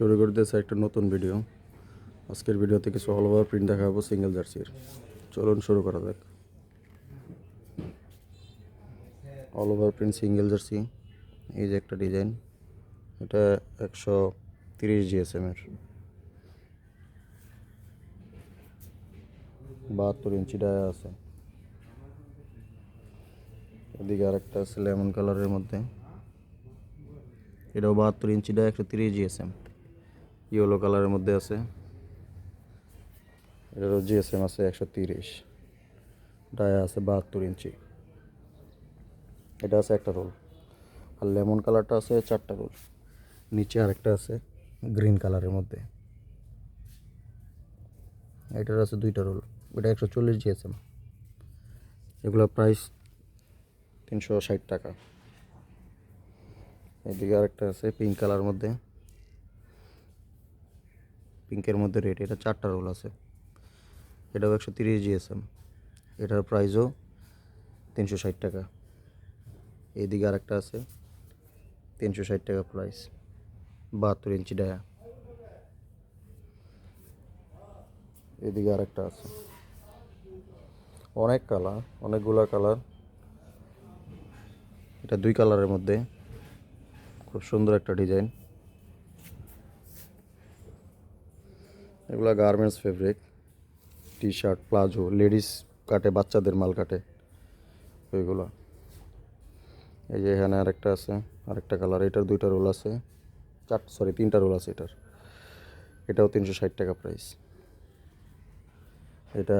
শুরু করতেছে একটা নতুন ভিডিও আজকের ভিডিওতে কিছু অল ওভার প্রিন্ট দেখাবো সিঙ্গেল জার্সির চলুন শুরু করা যাক। All over print single jersey এই যে একটা ডিজাইন এটা একশো তিরিশ জিএসএম এর। বাহাত্তর ইঞ্চি ডায়া আছে। এদিকে আরেকটা আছে লেমন কালারের মধ্যে। এটাও বাহাত্তর ইঞ্চিটা একশো তিরিশ জিএসএম ইয়েলো কালারের মধ্যে আছে। এটারও জিএসএম আছে একশো তিরিশ। ডায়া আছে বাহাত্তর ইঞ্চি। এটা আছে একটা রোল আর লেমন কালারটা আছে চারটা রোল নিচে আরেকটা আছে গ্রিন কালারের মধ্যে। এটার আছে দুইটা রোল এটা একশো চল্লিশ জিএসএম এগুলো প্রাইস তিনশো ষাট টাকা। এদিকে আরেকটা আছে পিঙ্ক কালার মধ্যে। পিঙ্কের মধ্যে রেড, এটা চারটা রোল আছে। এটাও একশো তিরিশ জিএসএম। এটার প্রাইসও তিনশো ষাট টাকা। এদিকে আরেকটা আছে, তিনশো ষাট টাকা প্রাইস। বাহাত্তর ইঞ্চি ডায়া। এদিকে আরেকটা আছে। অনেক কালার, অনেকগুলা কালার। এটা দুই কালারের মধ্যে। খুব সুন্দর একটা ডিজাইন। এগুলা garments fabric T shirt palazzo ladies কাটে, বাচ্চাদের মাল কাটে ওইগুলো এই যে এখানে আরেকটা আছে, আরেকটা কালার এটার দুইটা রোল আছে, চার সরি তিনটা রোল আছে এটার। এটাও তিনশো ষাট টাকা প্রাইস এটা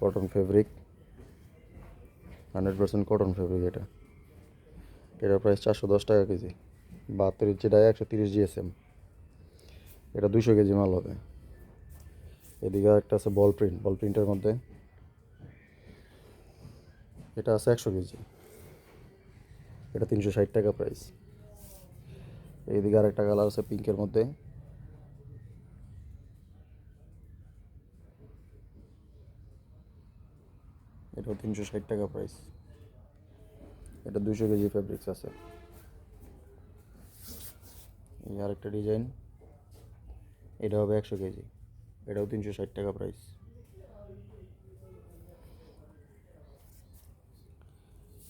cotton fabric hundred percent cotton fabric এটা। এটার প্রাইস চারশো দশ টাকা কেজি। বাহাত্তর ইঞ্চি ডায় একশো তিরিশ জিএসএম এটা দুশো কেজি মাল হবে। এদিকে একটা আছে বল প্রিন্ট, বল প্রিন্টের মধ্যে। এটা আছে একশো কেজি। এটা তিনশো ষাট টাকা প্রাইস এইদিকে আরেকটা কালার আছে পিঙ্কের মধ্যে। এটাও তিনশো ষাট টাকা প্রাইস এটা দুশো কেজি ফেব্রিক্স আছে। এই আরেকটা ডিজাইন এটা হবে একশো কেজি। এটাও তিনশো ষাট টাকা প্রাইস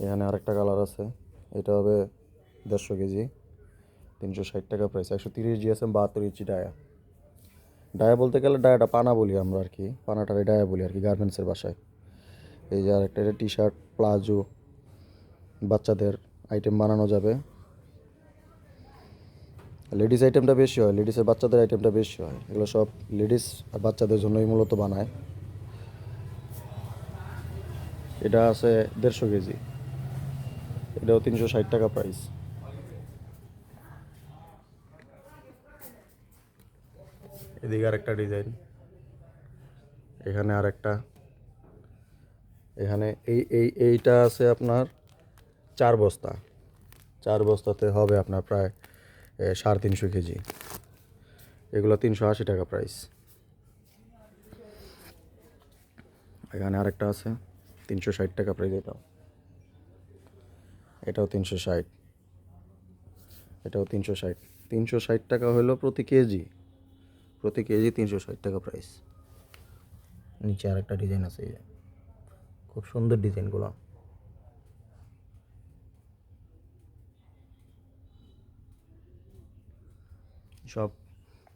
এখানে আরেকটা কালার আছে। এটা হবে দেড়শো কেজি। তিনশো ষাট টাকা প্রাইস একশো তিরিশ জিএসএম বাহাত্তর ইঞ্চি ডায়া। ডায়া বলতে গেলে ডায়াটা পানা বলি আমরা আর কি। পানাটারে ডায়া বলি আর কি গার্মেন্টসের বাসায়। এই যে আরেকটা, এটা টি শার্ট প্লাজো বাচ্চাদের আইটেম বানানো যাবে। লেডিস আইটেমটা বেশি হয় লেডিসের বাচ্চাদের আইটেমটা বেশি হয়। এগুলো সব লেডিস আর বাচ্চাদের জন্যই মূলত বানায়। এটা আছে দেড়শো কেজি। এটাও তিনশো ষাট টাকা প্রাইস এদিকে আরেকটা ডিজাইন এখানে আরেকটা। এখানে এই এই, এইটা আছে আপনার চার বস্তা। চার বস্তাতে হবে আপনার প্রায় সাড়ে তিনশো কেজি। এগুলো তিনশো আশি টাকা প্রাইস এখানে আরেকটা আছে, তিনশো ষাট টাকা প্রাইস এটাও। এটাও তিনশো ষাট। এটাও তিনশো ষাট। তিনশো ষাট টাকা হলো প্রতি কেজি। প্রতি কেজি তিনশো ষাট টাকা প্রাইস নিচে আরেকটা ডিজাইন আছে, খুব সুন্দর ডিজাইনগুলো সব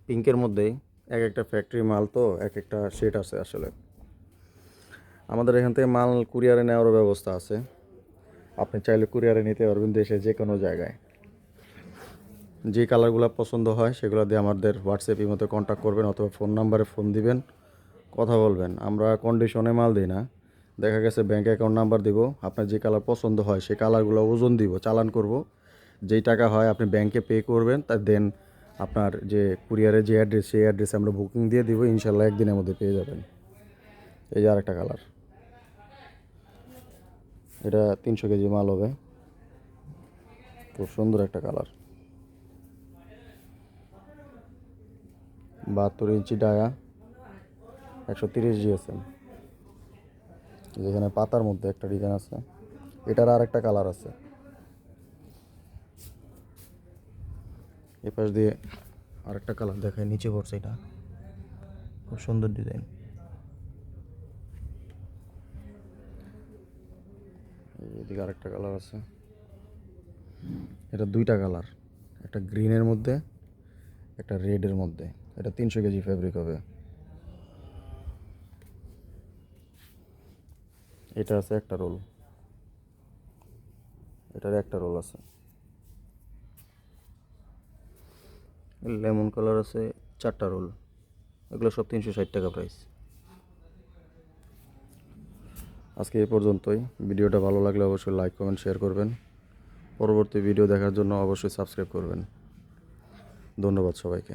পিঙ্কের মধ্যেই এক একটা ফ্যাক্টরি মাল তো এক একটা সেট আছে আসলে। আমাদের এখান থেকে মাল কুরিয়ারে নেওয়ারও ব্যবস্থা আছে। আপনি চাইলে কুরিয়ারে নিতে পারবেন দেশে যে কোনো জায়গায়। যে কালারগুলো পছন্দ হয়, সেগুলো দিয়ে আমাদের হোয়াটসঅ্যাপ মতো কন্ট্যাক্ট করবেন অথবা ফোন নাম্বারে ফোন দিবেন, কথা বলবেন। আমরা কন্ডিশনে মাল দিই না। দেখা গেছে ব্যাঙ্ক অ্যাকাউন্ট নাম্বার দিব, আপনার যে কালার পছন্দ হয় সেই কালারগুলো ওজন দিব, চালান করব। যেই টাকা হয় আপনি ব্যাংকে পে করবেন তার দেন আপনার যে কুরিয়ারের যে অ্যাড্রেস সেই অ্যাড্রেসে আমরা বুকিং দিয়ে দিব, ইনশাল্লাহ একদিনের মধ্যে পেয়ে যাবেন। এই যে আরেকটা কালার এটা তিনশো কেজি মাল হবে। খুব সুন্দর একটা কালার বাহাত্তর ইঞ্চি ডায়া, একশো তিরিশ জিএসএম। যেখানে পাতার মধ্যে একটা ডিজাইন আছে। এটার আর একটা কালার আছে। এ পাশ দিয়ে আরেকটা কালার দেখায় নিচে পড়ছে এটা। খুব সুন্দর ডিজাইন এদিকে আরেকটা কালার আছে। এটা দুইটা কালার একটা গ্রিনের মধ্যে, একটা রেডের মধ্যে। এটা তিনশো কেজি ফেব্রিক হবে। এটা আছে একটা রোল এটার একটা রোল আছে। লেমন কালার আছে চারটা রোল। এগুলো সব তিনশো ষাট টাকা প্রাইস আজকে এ পর্যন্তই। ভিডিওটা ভালো লাগলে অবশ্যই লাইক কমেন্ট শেয়ার করবেন। পরবর্তী ভিডিও দেখার জন্য অবশ্যই সাবস্ক্রাইব করবেন। ধন্যবাদ সবাইকে।